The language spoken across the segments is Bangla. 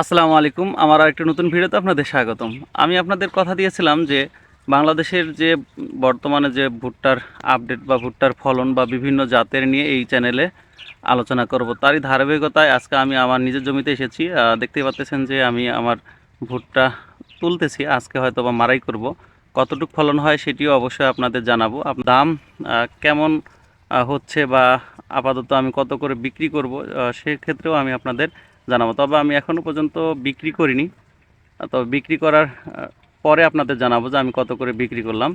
আসসালামু আলাইকুম। আমার আরেকটি নতুন ভিডিওতে আপনাদের স্বাগতম। আমি আপনাদের কথা দিয়েছিলাম যে বাংলাদেশের যে বর্তমানে যে ভুট্টার আপডেট বা ভুট্টার ফলন বা বিভিন্ন জাতের নিয়ে এই চ্যানেলে আলোচনা করব তারই ধারাবাহিকতায় আজকে আমি আমার নিজের জমিতে এসেছি। আহ, দেখতেই পাচ্ছেন যে আমি আমার ভুট্টা তুলতেছি আজকে হয়তো বা মারাই করব। কতটুকু ফলন হয় সেটিও অবশ্যই আপনাদের জানাব। দাম কেমন হচ্ছে বা আপাতত আমি কত করে বিক্রি করব সেক্ষেত্রেও আমি আপনাদের জানাব। তবে আমি এখনও পর্যন্ত বিক্রি করিনি। তবে বিক্রি করার পরে আপনাদের জানাব যে আমি কত করে বিক্রি করলাম।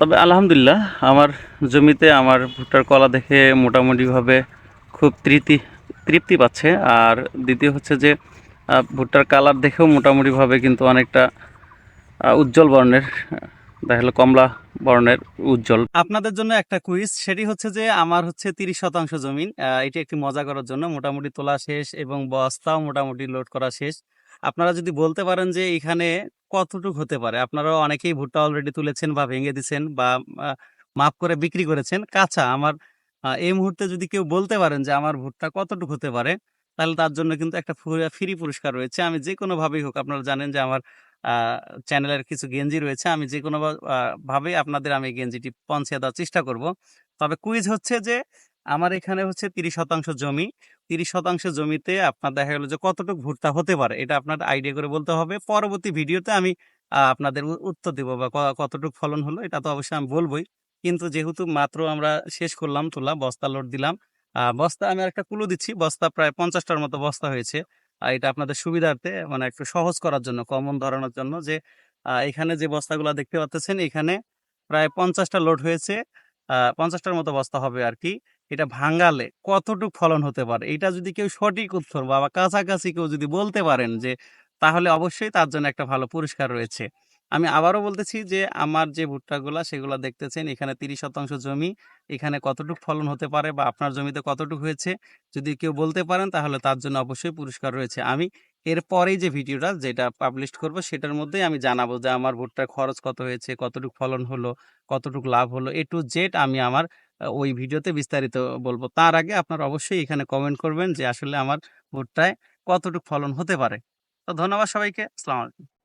তবে আলহামদুলিল্লাহ, আমার জমিতে আমার ভুট্টার কলা দেখে মোটামুটিভাবে খুব তৃপ্তি তৃপ্তি পাচ্ছে। আর দ্বিতীয় হচ্ছে যে ভুট্টার কালার দেখেও মোটামুটিভাবে কিন্তু অনেকটা উজ্জ্বল বর্ণের দেখা কমলা বর্ণের উজ্জ্বল। আপনাদের জন্য একটা কুইজ সেটি হচ্ছে যে আমার হচ্ছে তিরিশ শতাংশ জমিন এটি একটি মজা করার জন্য মোটামুটি তোলা শেষ এবং বস্তাও মোটামুটি লোড করা শেষ। আপনারা যদি বলতে পারেন যে এখানে কতটুক হতে পারে আপনারাও অনেকেই ভুট্টা অলরেডি তুলেছেন বা ভেঙে দিছেন বা মাপ করে বিক্রি করেছেন। কাঁচা, আমার এই মুহূর্তে যদি কেউ বলতে পারেন যে আমার ভুট্টা কতটুক হতে পারে, তাহলে তার জন্য কিন্তু একটা ফ্রি পুরস্কার রয়েছে। আমি যে কোনো ভাবেই হোক, আপনারা জানেন যে আমার চ্যানেলের কিছু গেঞ্জি রয়েছে। আমি যে কোনো ভা- আহ, ভাবেই আপনাদের আমি গেঞ্জিটি পৌঁছে দেওয়ার চেষ্টা করব। তবে কুইজ হচ্ছে যে আমার এখানে হচ্ছে তিরিশ শতাংশ জমি। তিরিশ শতাংশ জমিতে আপনার দেখা গেলো যে কতটুকু ভুট্টা হতে পারে এটা আপনার আইডিয়া করে বলতে হবে। পরবর্তী ভিডিওতে আমি আপনাদের উত্তর দেবো বা কতটুকু ফলন হলো এটা তো অবশ্যই আমি বলবোই। কিন্তু যেহেতু মাত্র আমরা শেষ করলাম তোলা বস্তা লোড দিলাম বস্তা আমি একটা কুলো দিচ্ছি। বস্তা প্রায় পঞ্চাশটার মতো বস্তা হয়েছে। আর এটা আপনাদের সুবিধার্থে মানে একটু সহজ করার জন্য কমন ধরানোর জন্য যে এখানে যে বস্তাগুলো দেখতে পাচ্ছেন এখানে প্রায় পঞ্চাশটা লোড হয়েছে। পঞ্চাশটার মতো বস্তা হবে আর কি। এটা ভাঙালে কতটুক ফলন হতে পারে? এটা যদি কেউ সঠিক উত্তর বা কাছাকাছি কেউ যদি বলতে পারেন যে, তাহলে অবশ্যই তার জন্য একটা ভালো পুরস্কার রয়েছে। আমি আবারও বলতেছি যে, আমার যে ভুট্টাগুলা সেগুলো দেখতেছেন, এখানে তিরিশ শতাংশ জমি। এখানে কতটুকু ফলন হতে পারে বা আপনার জমিতে কতটুকু হয়েছে, যদি কেউ বলতে পারেন তাহলে তার জন্য অবশ্যই পুরস্কার রয়েছে। আমি এরপরেই যে ভিডিওটা যেটা পাবলিশ করব সেটার মধ্যেই আমি জানাব যে, আমার ভুট্টার খরচ কত হয়েছে, কতটুকু ফলন হলো, কতটুকু লাভ হলো এ টু জেড আমি আমার ওই ভিডিওতে বিস্তারিত বলব। তার আগে আপনার অবশ্যই এখানে কমেন্ট করবেন যে, আসলে আমার ভুট্টায় কতটুকু ফলন হতে পারে। তো ধন্যবাদ সবাইকে। আসসালামু আলাইকুম।